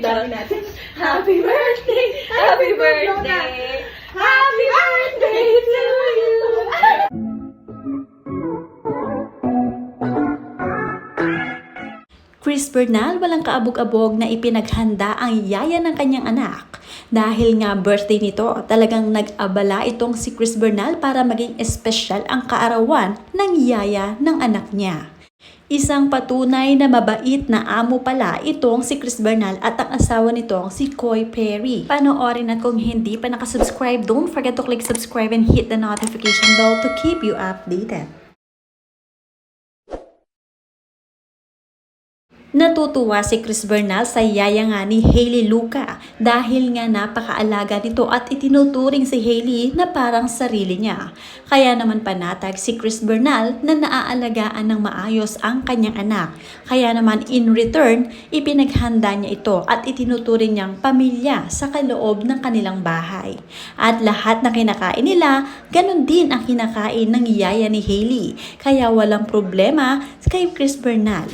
dami natin. Happy birthday! Happy birthday! Happy birthday to you! Chris Bernal walang kaabog-abog na ipinaghanda ang yaya ng kanyang anak. Dahil nga birthday nito, talagang nag-abala itong si Chris Bernal para maging espesyal ang kaarawan ng yaya ng anak niya. Isang patunay na mabait na amo pala itong si Chris Bernal at ang asawa nitong si Coy Perry. Panoorin at kung hindi pa nakasubscribe, don't forget to click subscribe and hit the notification bell to keep you updated. Natutuwa si Chris Bernal sa yaya ni Hailey Luca dahil nga napakaalaga nito at itinuturing si Hailey na parang sarili niya. Kaya naman panatag si Chris Bernal na naaalagaan ng maayos ang kanyang anak. Kaya naman in return, ipinaghanda niya ito at itinuturing niyang pamilya sa kaloob ng kanilang bahay. At lahat na kinakain nila, ganun din ang kinakain ng yaya ni Hailey. Kaya walang problema kay Chris Bernal.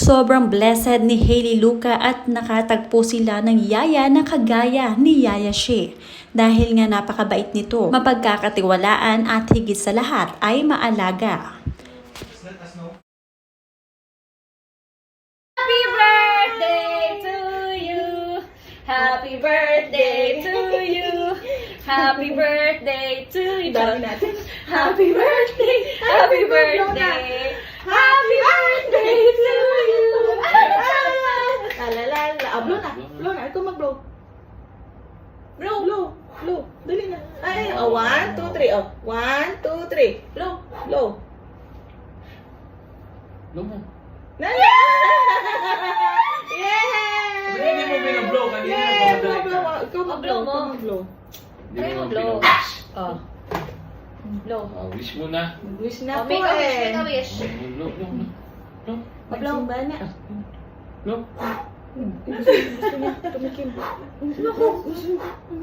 Sobrang blessed ni Hailey Luca at nakatagpo sila ng yaya na kagaya ni Yaya She. Dahil nga napakabait nito, mapagkakatiwalaan at higit sa lahat ay maalaga. Happy birthday to you! Happy birthday to you! Happy birthday to you! Dami natin. Happy birthday! Happy birthday! Happy birthday to you! La la la la. Ah, blow na. Blow na. Ikaw mag-blow. Blow. Blow. Blow. Dali na. Ay, oh, one, two, three. Oh, one, two, three. Blow. Blow. Lumo. Na Yay! Hindi mo binablow, kanina Yay! Blow, ka. blow. Ikaw mag-blow. Blow mo. Ikaw mag-blow. Hindi mo mo blow. Oh. Blow. Ah, wish mo na. Wish na Oh, po make a wish, eh. make a wish. Oh, blow, blow, blow. Blow, Magsimba na. blow. Gusto niya tumikim. Naku.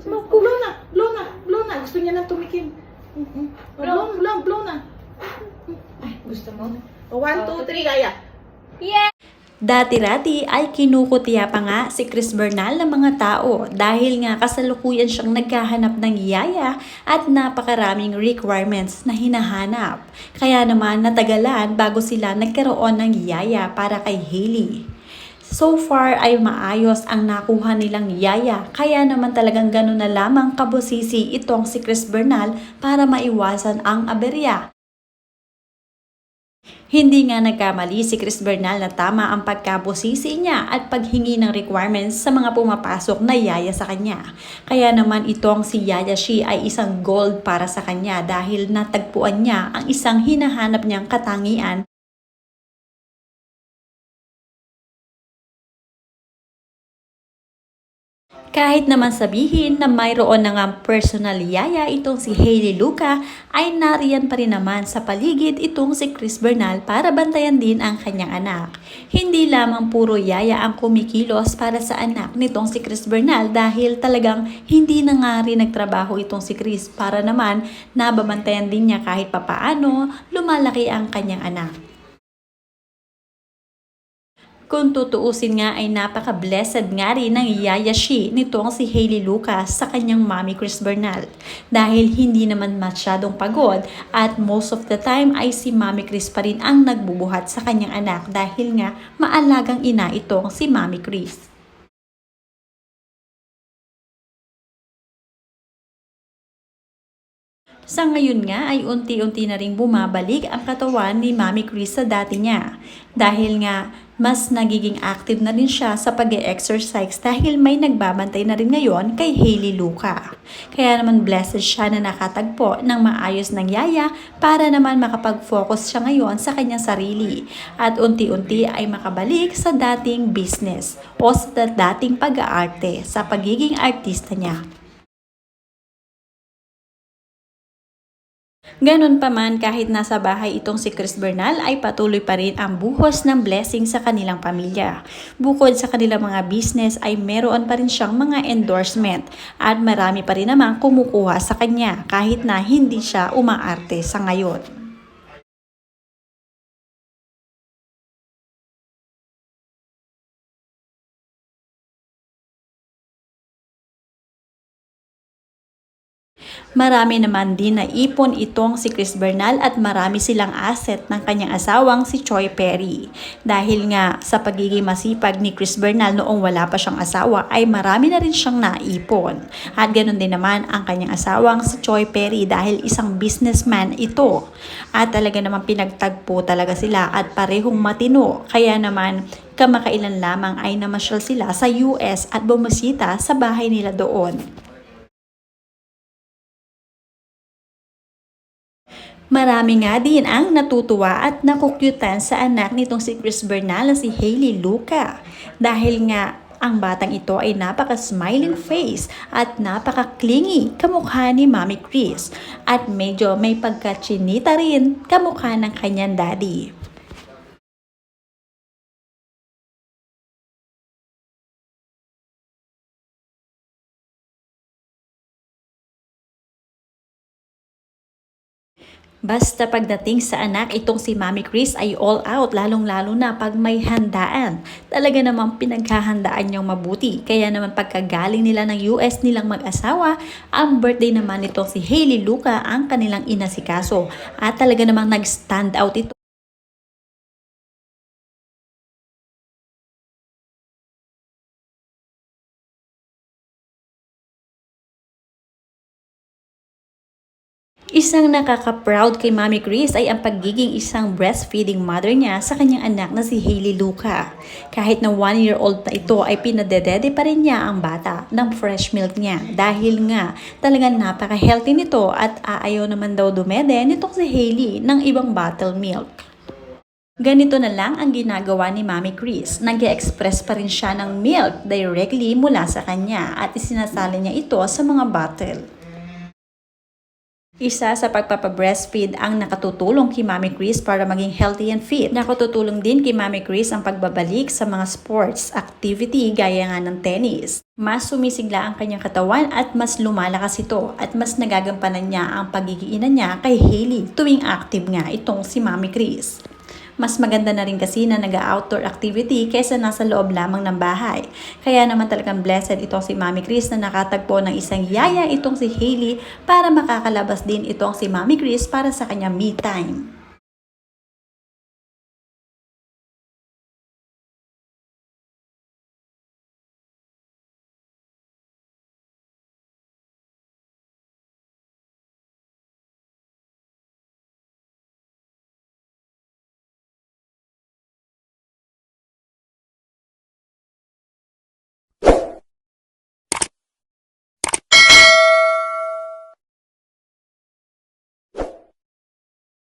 Naku. Blow na. Blow na. Blow na. Gusto niya nang tumikim. Blow, blow, blow na. Gusto mo? Oh, One, two, three, Gaya. Yeah! Dati-rati ay kinukutya pa nga si Chris Bernal ng mga tao dahil nga kasalukuyan siyang naghahanap ng yaya at napakaraming requirements na hinahanap. Kaya naman natagalan bago sila nagkaroon ng yaya para kay Hailey. So far ay maayos ang nakuha nilang yaya kaya naman talagang gano'n na lamang kabusisi itong si Chris Bernal para maiwasan ang aberya. Hindi nga nagkamali si Chris Bernal na tama ang pagkabusisi niya at paghingi ng requirements sa mga pumapasok na yaya sa kanya. Kaya naman itong si Yaya Shi ay isang gold para sa kanya dahil natagpuan niya ang isang hinahanap niyang katangian Kahit naman sabihin na mayroon na nga personal yaya itong si Hailey Luca, ay nariyan pa rin naman sa paligid itong si Chris Bernal para bantayan din ang kanyang anak. Hindi lamang puro yaya ang kumikilos para sa anak nitong si Chris Bernal dahil talagang hindi na nga rin nagtrabaho itong si Chris para naman nababantayan din niya kahit papaano lumalaki ang kanyang anak. Kung tutuusin nga ay napaka-blessed nga rin ng yaya she nitong si Hailey Lucas sa kanyang mommy Chris Bernal. Dahil hindi naman masyadong pagod at most of the time ay si mommy Chris pa rin ang nagbubuhat sa kanyang anak dahil nga maalagang ina itong si mommy Chris. Sa ngayon nga ay unti-unti na ring bumabalik ang katawan ni Mami Chris sa dati niya. Dahil nga mas nagiging active na rin siya sa pag exercise dahil may nagbabantay na rin ngayon kay Hailey Luca. Kaya naman blessed siya na nakatagpo ng maayos ng yaya para naman makapag-focus siya ngayon sa kanyang sarili at unti-unti ay makabalik sa dating business o sa dating pag-aarte sa pagiging artista niya. Ganon pa man kahit nasa bahay itong si Chris Bernal ay patuloy pa rin ang buhos ng blessing sa kanilang pamilya. Bukod sa kanilang mga business ay meron pa rin siyang mga endorsement at marami pa rin namang kumukuha sa kanya kahit na hindi siya umaarte sa ngayon. Marami naman din na ipon itong si Chris Bernal at marami silang asset ng kanyang asawang si Choi Perry. Dahil nga sa pagiging masipag ni Chris Bernal noong wala pa siyang asawa ay marami na rin siyang naipon. At ganoon din naman ang kanyang asawang si Choi Perry dahil isang businessman ito. At talaga naman pinagtagpo talaga sila at parehong matino. Kaya naman kamakailan lamang ay namasyal sila sa US at bumisita sa bahay nila doon. Marami nga din ang natutuwa at nakukyutan sa anak nitong si Chris Bernal na si Hailey Luca. Dahil nga ang batang ito ay napaka-smiling face at napaka-clingy kamukha ni Mami Chris. At medyo may pagkachinita rin kamukha ng kanyang daddy. Basta pagdating sa anak, itong si Mami Chris ay all out, lalong-lalo na pag may handaan. Talaga namang pinaghahandaan niyang mabuti. Kaya naman pagkagaling nila ng US nilang mag-asawa, ang birthday naman nito si Hailey Luca ang kanilang inasikaso. At talaga namang nag-stand out ito. Isang nakaka-proud kay Mami Chris ay ang pagiging isang breastfeeding mother niya sa kanyang anak na si Hailey Luca. Kahit na one year old na ito ay pinadedede pa rin niya ang bata ng fresh milk niya dahil nga talagang napaka-healthy nito at aayaw naman daw dumede nitong si Hailey ng ibang bottle milk. Ganito na lang ang ginagawa ni Mami Chris. nag express pa rin siya ng milk directly mula sa kanya at isinasali niya ito sa mga bottle. Isa sa pagpapabreastfeed ang nakatutulong kay Mami Chris para maging healthy and fit. Nakatutulong din kay Mami Chris ang pagbabalik sa mga sports activity gaya nga ng tennis. Mas sumisigla ang kanyang katawan at mas lumalakas ito at mas nagagampanan niya ang pagiging ina niya kay Hailey tuwing active nga itong si Mami Chris. Mas maganda na rin kasi na nag-outdoor activity kaysa nasa loob lamang ng bahay. Kaya naman talagang blessed itong si Mami Chris na nakatagpo ng isang yaya itong si Hailey para makakalabas din itong si Mami Chris para sa kanya me time.